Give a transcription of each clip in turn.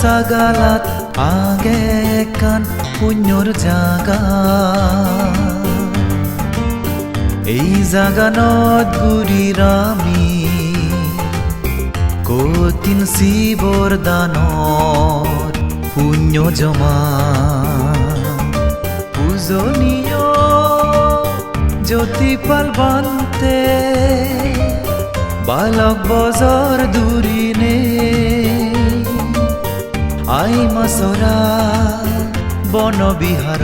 ছাগালাত আগে কান পুণ্যর জাগা। এই জাগানত গুৰিৰ আমি কঠিন শিৱৰ দানত পুণ্য জমা। পূজনীয় জ্যোতিপাল বান্তে, বালক বজর আই মাছরা বনবিহার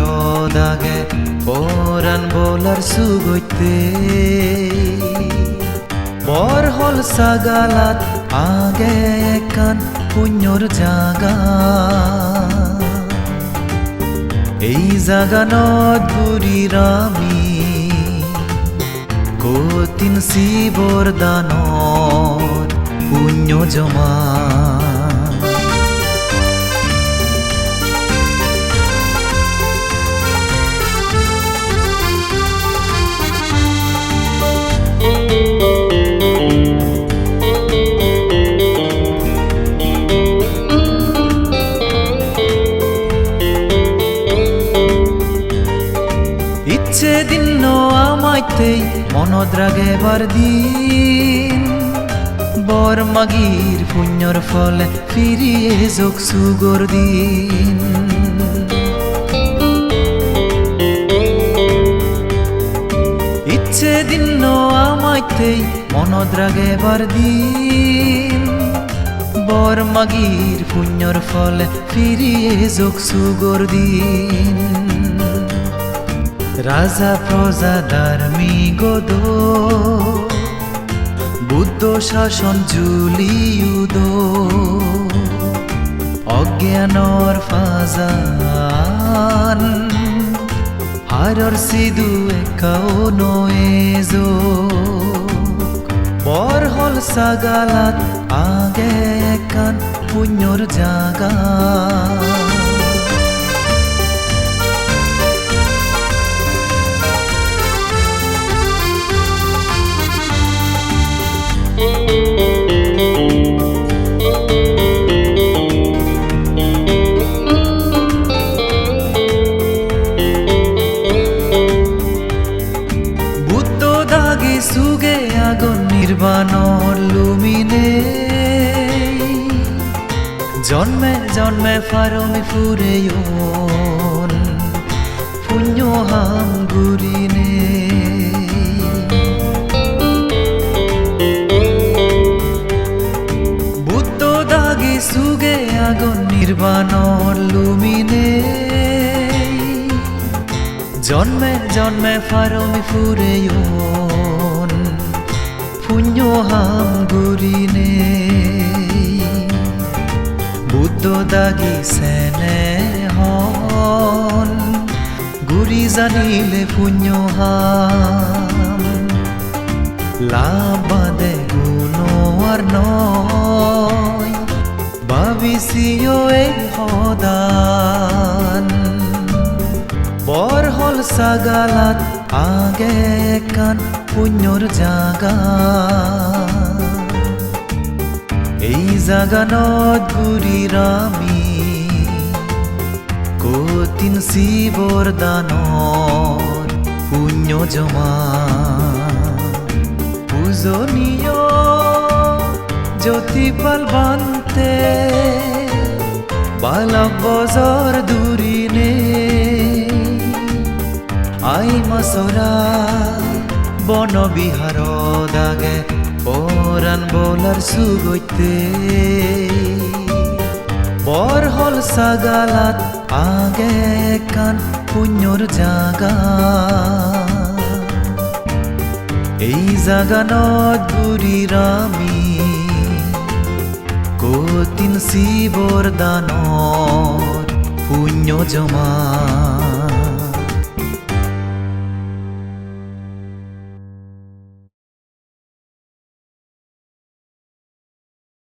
দাগে, পরাণ বলার সুগৈতে। বর হল সাগালাত, আগে কান পুণ্যর জাগা। এই জাগানত গুৰিৰ আমি কঠিন শিৱৰ দানত পুণ্য জমা। আমাইতেই মনত রাগেবার দিন। বর মাগির পুণ্যর ফলে ফিরিয়ে যোগ সুগর দিন। ইচ্ছে দিন আমাইতেই মনত রাগেবার দিন। বর মাগির পুণ্যর ফলে ফিরিয়ে যোগ সুগর দিন। রাজা প্রজা ধার্মিক বুদ্ধ শাসন জুলিউদ। অজ্ঞানৰ ফাজান হাৰৰ চিদু একাও নয়ে বৰ হল ছাগালাত আগে একান পুণ্যৰ জাগা সুগে আগুন নির্বাণর লুমিনে। জন্মে জন্মে ফারমি ফুরে পুণ্য হাম গুরিনে। বুদ্ধ দাগে সুগে আগুন নির্বাণর লুমিনে। জন্মে জন্মে ফারমি ফুরে পুণ্য গুরি নে বুদ্ধ দাগি সেনে হন। গুরি জানিলে পুণ্য হাম। লাভ ছাগালাত আগে কান পুণ্যৰ জাগা এই জাগানত গুৰিৰ আমি কঠিন শিৱৰ দানত পুণ্য জমা পূজনীয় জ্যোতিপাল বান্তে বালক বজর দূরিনে আই মাছরা বনবিহার দাগে পরাণ বলার সুগৈতে বর হল ছাগালাত আগে কান পুণ্যর জাগা। এই জাগানত গুৰিৰ আমি কঠিন শিৱৰ দানত পুণ্য জমা।